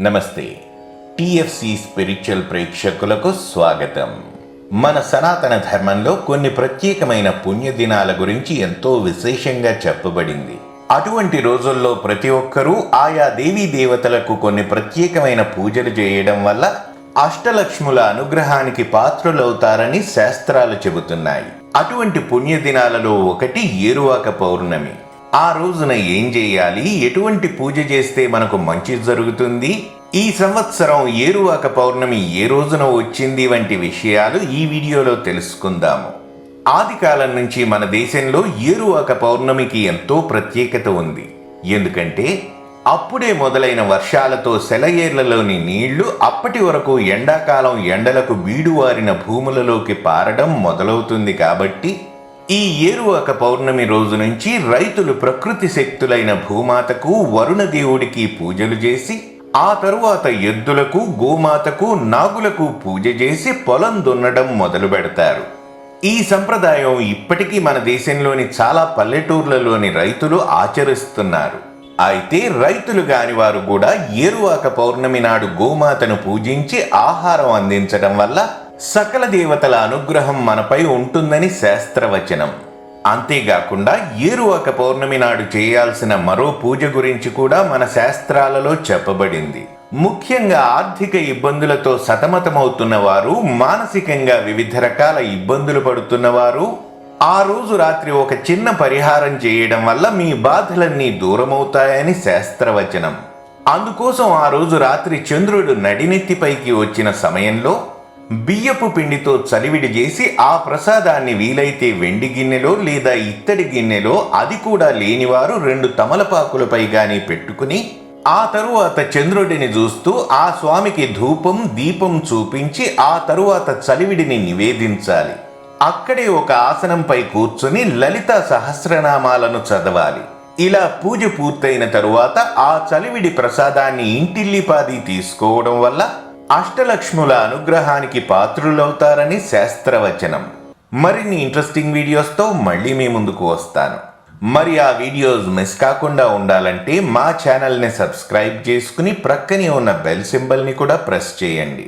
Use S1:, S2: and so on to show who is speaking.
S1: నమస్తే. TFC spiritual ప్రేక్షకులకు స్వాగతం. మన సనాతన ధర్మంలో కొన్ని ప్రత్యేకమైన పుణ్యదినాల గురించి ఎంతో విశేషంగా చెప్పబడింది. అటువంటి రోజుల్లో ప్రతి ఒక్కరూ ఆయా దేవీ దేవతలకు కొన్ని ప్రత్యేకమైన పూజలు చేయడం వల్ల అష్టలక్ష్ముల అనుగ్రహానికి పాత్రులవుతారని శాస్త్రాలు చెబుతున్నాయి. అటువంటి పుణ్యదినాలలో ఒకటి ఏరువాక పౌర్ణమి. ఆ రోజున ఏం చేయాలి? ఎటువంటి పూజ చేస్తే మనకు మంచి జరుగుతుంది? ఈ సంవత్సరం ఏరువాక పౌర్ణమి ఏ రోజున వచ్చింది వంటి విషయాలు ఈ వీడియోలో తెలుసుకుందాము. ఆది కాలం నుంచి మన దేశంలో ఏరువాక పౌర్ణమికి ఎంతో ప్రత్యేకత ఉంది. ఎందుకంటే అప్పుడే మొదలైన వర్షాలతో సెలయేర్లలోని నీళ్ళు అప్పటి వరకు ఎండాకాలం ఎండలకు బీడువారిన భూములలోకి పారడం మొదలవుతుంది కాబట్టి ఈ ఏరువాక పౌర్ణమి రోజు నుంచి రైతులు ప్రకృతి శక్తులైన భూమాతకు వరుణ దేవుడికి పూజలు చేసి ఆ తరువాత ఎద్దులకు గోమాతకు నాగులకు పూజ చేసి పొలం దున్నడం మొదలు పెడతారు. ఈ సంప్రదాయం ఇప్పటికీ మన దేశంలోని చాలా పల్లెటూర్లలోని రైతులు ఆచరిస్తున్నారు. అయితే రైతులు కాని వారు కూడా ఏరువాక పౌర్ణమి నాడు గోమాతను పూజించి ఆహారం అందించడం వల్ల సకల దేవతల అనుగ్రహం మనపై ఉంటుందని శాస్త్రవచనం. అంతేకాకుండా ఏరువాక పౌర్ణమి నాడు చేయాల్సిన మరో పూజ గురించి కూడా మన శాస్త్రాలలో చెప్పబడింది. ముఖ్యంగా ఆర్థిక ఇబ్బందులతో సతమతమవుతున్న వారు మానసికంగా వివిధ రకాల ఇబ్బందులు పడుతున్నవారు ఆ రోజు రాత్రి ఒక చిన్న పరిహారం చేయడం వల్ల మీ బాధలన్నీ దూరమవుతాయని శాస్త్రవచనం. అందుకోసం ఆ రోజు రాత్రి చంద్రుడు నడినెత్తిపైకి వచ్చిన సమయంలో బియ్యపు పిండితో చలివిడి చేసి ఆ ప్రసాదాన్ని వీలైతే వెండి గిన్నెలో లేదా ఇత్తడి గిన్నెలో అది కూడా లేనివారు రెండు తమలపాకులపై గాని పెట్టుకుని ఆ తరువాత చంద్రుడిని చూస్తూ ఆ స్వామికి ధూపం దీపం చూపించి ఆ తరువాత చలివిడిని నివేదించాలి. అక్కడే ఒక ఆసనంపై కూర్చుని లలిత సహస్రనామాలను చదవాలి. ఇలా పూజ పూర్తయిన తరువాత ఆ చలివిడి ప్రసాదాన్ని ఇంటిల్లిపాది తీసుకోవడం వల్ల అష్టలక్ష్ముల అనుగ్రహానికి పాత్రులవుతారని శాస్త్రవచనం. మరిన్ని ఇంట్రెస్టింగ్ వీడియోస్తో మళ్ళీ మీ ముందుకు వస్తాను. మరి ఆ వీడియోస్ మిస్ కాకుండా ఉండాలంటే మా ఛానల్ని సబ్స్క్రైబ్ చేసుకుని ప్రక్కనే ఉన్న బెల్ సింబల్ని కూడా ప్రెస్ చేయండి.